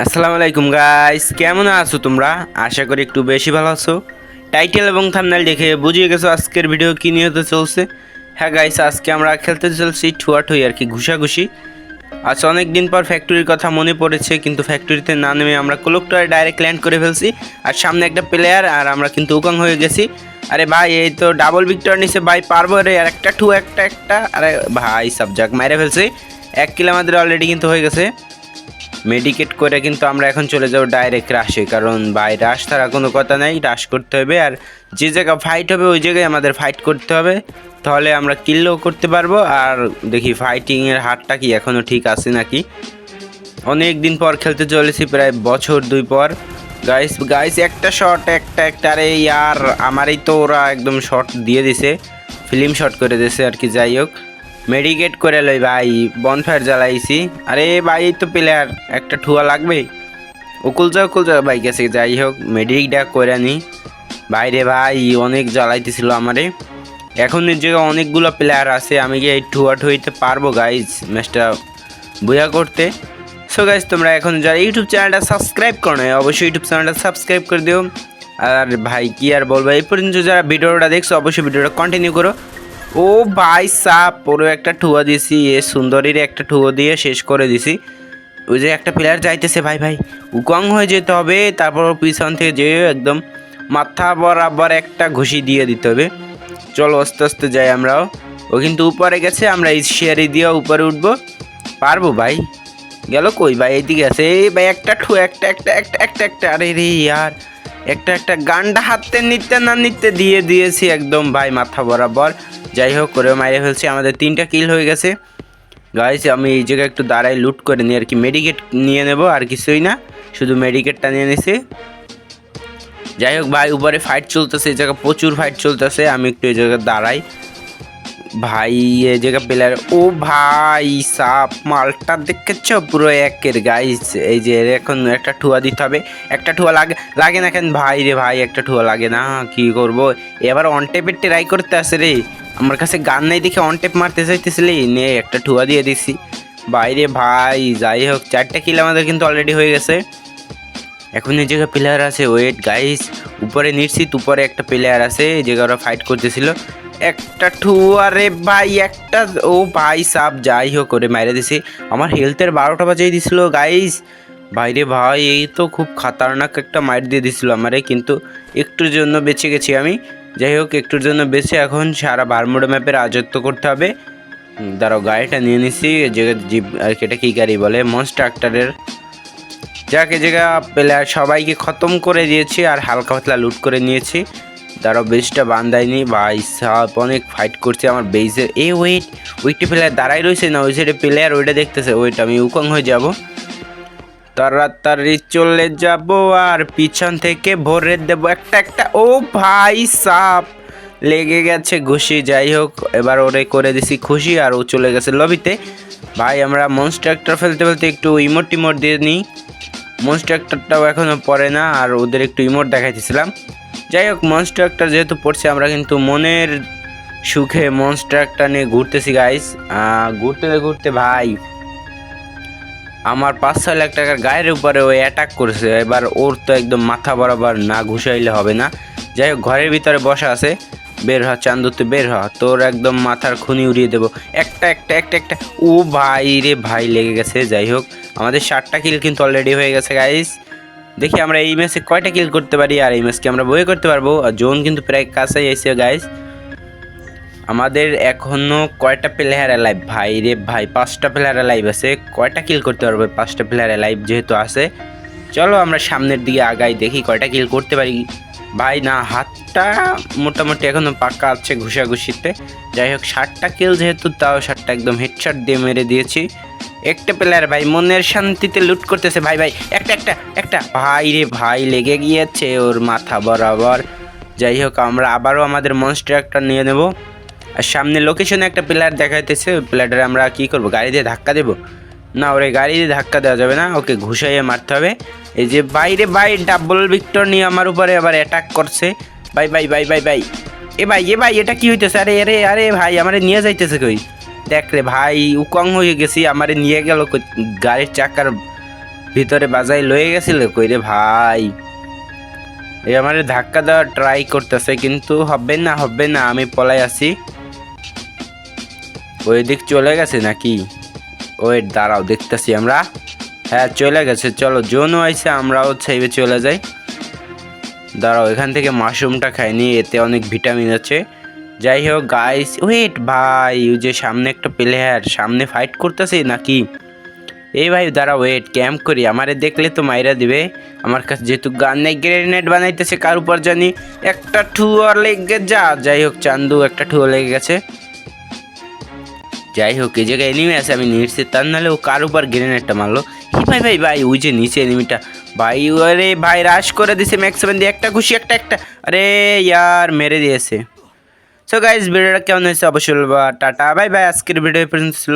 আসসালামু আলাইকুম গাইস কেমন আছো তোমরা? আশা করি একটু বেশি ভালো আছো। টাইটেল এবং থাম্বনেল দেখে বুঝিয়ে গেছো আজকের ভিডিও কি নিয়ে হতে চলছে। হ্যাঁ গাইস আজকে আমরা খেলতে চলছি ঠুয়া ঠুই আর কি, ঘুষাঘুষি। আজ অনেক দিন পর ফ্যাক্টরির কথা মনে পড়েছে, কিন্তু ফ্যাক্টরিতে না নেমে আমরা কোলকটারে ডাইরেক্ট ল্যান্ড করে ফেলছি। আর সামনে একটা প্লেয়ার আর আমরা কিন্তু উকাং হয়ে গেছি। আরে ভাই, এই তো ডাবল ভিক্টর নিছে, ভাই, পারব রে। আর একটা ঠু, একটা একটা। আরে ভাই সাবজাক মাইরে ফেলছি। এক কিলো আমাদের অলরেডি কিন্তু হয়ে গেছে। মেডিকেট করে কিন্তু আমরা এখন চলে যাব ডাইরেক্ট রাশে, কারণ ভাই, রাশ ছাড়া কোনো কথা নাই, রাশ করতে হবে আর যে জায়গা ফাইট হবে, ওই জায়গায় আমাদের ফাইট করতে হবে। তাহলে আমরা কিলও করতে পারব আর দেখি ফাইটিংয়ের হারটা কি এখনও ঠিক আছে নাকি। অনেক দিন পর খেলতে চলেছি, প্রায় বছর দুই পর। গাইস গাইস একটা শট একটা একটা, আরে ইয়ার, আমারই তো ওরা একদম শট দিয়ে দিছে। ফিল্ম শট করে দিছে আর কি, যাই হোক। মেডিকেট করে লই ভাই বনফায়ার জ্বালাইছি। আরে ভাই তো প্লেয়ার একটা ঠুয়া লাগবে। উকুল যা উকুল যা, ভাই, গেছে, যাই হোক মেডিকটা করে নি। বাইরে ভাই, অনেক জ্বালাইতেছিল আমারে। এখন জায়গায় অনেকগুলো প্লেয়ার আছে, আমি কি এই ঠুয়া ঠুইতে পারব গাইজ ম্যাচটা বুয়া করতে? সো গাইজ তোমরা এখন যারা ইউটিউব চ্যানেলটা সাবস্ক্রাইব করো না অবশ্যই ইউটিউব চ্যানেলটা সাবস্ক্রাইব করে দিও। আর ভাই, কি আর বলব, এই পর্যন্ত যারা ভিডিওটা দেখছ, অবশ্যই ভিডিওটা কন্টিনিউ করো। ও ভাই সাপ পুরো একটা ঠুয়া দিছি, এ সুন্দরীর একটা ঠুয়ো দিয়ে শেষ করে দিছি। ওই যে একটা প্লেয়ার যাইতেছে ভাই ভাই। উকং হয়ে যেতে হবে, তারপর পিছন থেকে যেয়ে একদম মাথা বরাবর একটা ঘুষি দিয়ে দিতে হবে। চলো আস্তে আস্তে যাই আমরাও। ও কিন্তু উপরে গেছে, আমরা এই শেয়ারি দিয়ে উপরে উঠবো। পারব ভাই? গেল কই ভাই? এইদিকে আছে। এই ভাই, একটা ঠু একটা একটা একটা একটা একটা। আরে রে, ইয়ার। একটা একটা গান্ডা হাতে নিতে না নিতে দিয়ে দিয়েছি একদম ভাই মাথা বরাবর। যাই হোক, করে মাইরে ফেলছি। আমাদের তিনটা কিল হয়ে গেছে। গাইস আমি এই জায়গায় একটু দাঁড়াই লুট করে নিই আর কি মেডিকেট নিয়ে নেব, আর কিছুই না। শুধু মেডিকেটটা নিয়ে নিছি। যাই হোক, ভাই, উপরে ফাইট চলতেছে, এই জায়গায় প্রচুর ফাইট চলতেছে। আমি একটু এই জায়গায় দাঁড়াই। ভাই এই জায়গা প্লেয়ার ও ভাই সাপ, মালটা দেখেছ? পুরো একের গাইস এই যে এখন একটা ঠুয়া দিতে হবে, একটা ঠুয়া লাগে লাগে না কেন? ভাই রে ভাই, একটা ঠুয়া লাগে না, কি করব? এবার অন টেপের ট্রাই করতে আসে রে। আমার কাছে গান নাই দেখে অন টেপ মারতে চাইতেছিলি? নে, একটা ঠুয়া দিয়ে দিছি। বাইরে ভাই, যাই হোক, চারটা কিল আমাদের কিন্তু অলরেডি হয়ে গেছে। এখন এই জায়গায় প্লেয়ার আছে ওয়েট গাইস উপরে নিশ্চিত উপরে একটা প্লেয়ার আছে, এই জায়গায় ওরা ফাইট করতেছিল। একটা ঠু আরে ভাই, একটা ও ভাই সাপ যাই হোক করে মাইরে দিছি। আমার হেলথের বারোটা বাজিয়ে দিছিল গাইস বাইরে ভাই, এই তো খুব খাতারনাক একটা মাইর দিয়ে দিছিল আমারে, কিন্তু একটুর জন্য বেঁচে গেছি আমি। যাই হোক, একটুর জন্য বেঁচে এখন সারা বারমুডা ম্যাপের রাজত্ব করতে হবে। দাঁড়াও, গাড়িটা নিয়ে নিছি জায়গায় জিপ, আর কি এটা কী গাড়ি বলে? মনস্টার ট্রাক্টরের যাকে জায়গা প্লেয়ার সবাইকে খতম করে দিয়েছি, আর হালকা পাতলা লুট করে নিয়েছি। তারও বেসটা বান্ধায়নি ভাই সাপ অনেক ফাইট করছে আমার বেসের এ। ওয়েট ওইটি প্লেয়ার দাঁড়াই রয়েছে না? ওই সাইডে প্লেয়ার ওইটা দেখতেছে। ওইটা আমি উকং হয়ে যাব। তাড়াতাড়ি চলে যাব আর পিছন থেকে ভরে দেব। একটা একটা, ও ভাই সাপ! লেগে গেছে ঘুষি, যাই হোক, এবার ওরে করে দিছি খুশি আর ও চলে গেছে লবিতে ভাই, আমরা মনস্ট্রাক্টর ফেলতে ফেলতে একটু ইমোট টিমোট দিয়ে নিই। মনস্ট্রাক্টরটাও এখনও পড়ে না আর ওদের একটু ইমোট দেখাইতেছিলাম। যাই হোক মনস্ট্রাক্টর যেহেতু পড়ছে, আমরা কিন্তু মনের সুখে মনস্ট্রাক্টর নিয়ে ঘুরতেছি গাইস ঘুরতে ঘুরতে ভাই, আমার পাঁচ ছয় লাখ টাকার গায়ের উপরে ওই অ্যাটাক করেছে। এবার ওর তো একদম মাথা বরাবর না ঘুষাইলে হবে না। যাই হোক, ঘরের ভিতরে বসা আছে, বের হ চান্দুতে বের হ, তোর একদম মাথার খুনি উড়িয়ে দেবো। একটা একটা একটা একটা, ও ভাই রে ভাই লেগে গেছে, যাই হোক। আমাদের ষাটটা কিল কিন্তু অলরেডি হয়ে গেছে গাইস দেখি আমরা এই ম্যাচে কয়টা কিল করতে পারি আর এই ম্যাচকে আমরা বয়ে করতে পারব। আর জোন কিন্তু প্রায় কাছেই এসে গাইস আমাদের এখনও কয়টা প্লেয়ার লাইভ ভাই রে ভাই, পাঁচটা প্লেয়ার লাইভ আছে। কয়টা কিল করতে পারবে? পাঁচটা প্লেয়ার লাইভ যেহেতু আছে। চলো আমরা সামনের দিকে আগাই, দেখি কয়টা কিল করতে পারি। ভাই না, হাতটা মোটামুটি এখনও পাক্কা আছে ঘুষাঘুষিতে। যাই হোক, ষাটটা কিল যেহেতু, তাও ষাটটা একদম হেডশট দিয়ে মেরে দিয়েছি। একটা প্লেয়ার ভাই মনের শান্তিতে লুট করতেছে। ভাই ভাই, একটা একটা একটা। ভাই রে ভাই, লেগে গিয়েছে ওর মাথা বরাবর। যাই হোক, আমরা আবারও আমাদের মনস্টার একটা নিয়ে নেব। আর সামনে লোকেশনে একটা প্লেয়ার দেখাইতেছে। ওই প্লেয়ারটা আমরা কি করব? গাড়ি দিয়ে ধাক্কা দেবো? না, ওরে গাড়ি দিয়ে ধাক্কা দেওয়া যাবে না। ওকে ঘুষাইয়ে মারতে হবে। এই যে বাইরে বাই ডাবল ভিক্টর নিয়ে আমার উপরে আবার অ্যাটাক করছে। Bye bye bye bye bye এ ভাই এ ভাই, এটা কি হইতেছে? আরে আরে আরে ভাই, আমার নিয়ে যাইতেছে কই? দেখ রে ভাই, উকং হয়ে গেছি, আমারে নিয়ে গেল কই- গাড়ির চাকার ভিতরে বাজাই লয়ে গেছিল কইরে ভাই? এই আমার ধাক্কা দেওয়ার ট্রাই করতেছে, কিন্তু হবে না হবে না, আমি পলাই আছি। ওই দিক চলে গেছে নাকি? ওই দাঁড়াও, দেখতেছি আমরা। হ্যাঁ চলে গেছে, চলো, জোনও আইসে আমরাও চাইবে চলে যাই। দাঁড়াও, এখান থেকে মাশরুমটা খাইনি, এতে অনেক ভিটামিন আছে। যাই হোক গাইস ওয়েট ভাই, ওই যে সামনে একটা প্লেয়ার সামনে ফাইট করতেছে নাকি? এই ভাই দাঁড়া ওয়েট ক্যাম্প করি, আমারে দেখলে তো মাইরা দিবে। আমার কাছে যেহেতু গান নাই গ্রেনেড বানাইতেছে, কার উপর জানি? একটা ঠুয়া লেগে যা যাই হোক চান্দু, একটা ঠুয়া লেগে গেছে। যাই হোক এই জায়গায় এনিমি আছে, আমি নিচ্ছি তার নাহলে ও কার উপর গ্রেনেডটা মারলো? হি ভাই ভাই ভাই, ওই যে নিচে এনিমিটা ভাই আরে ভাই রাশ করে দিছে ম্যাক্সিমাম দিয়ে, একটা খুশি, একটা একটা। আরে, ইয়ার, মেরে দিয়েছে। সো গাইজ ভিডিওটা কেমন হয়েছে অবশ্যই বলবা টাটা বাই বাই আজকের ভিডিও পর্যন্ত।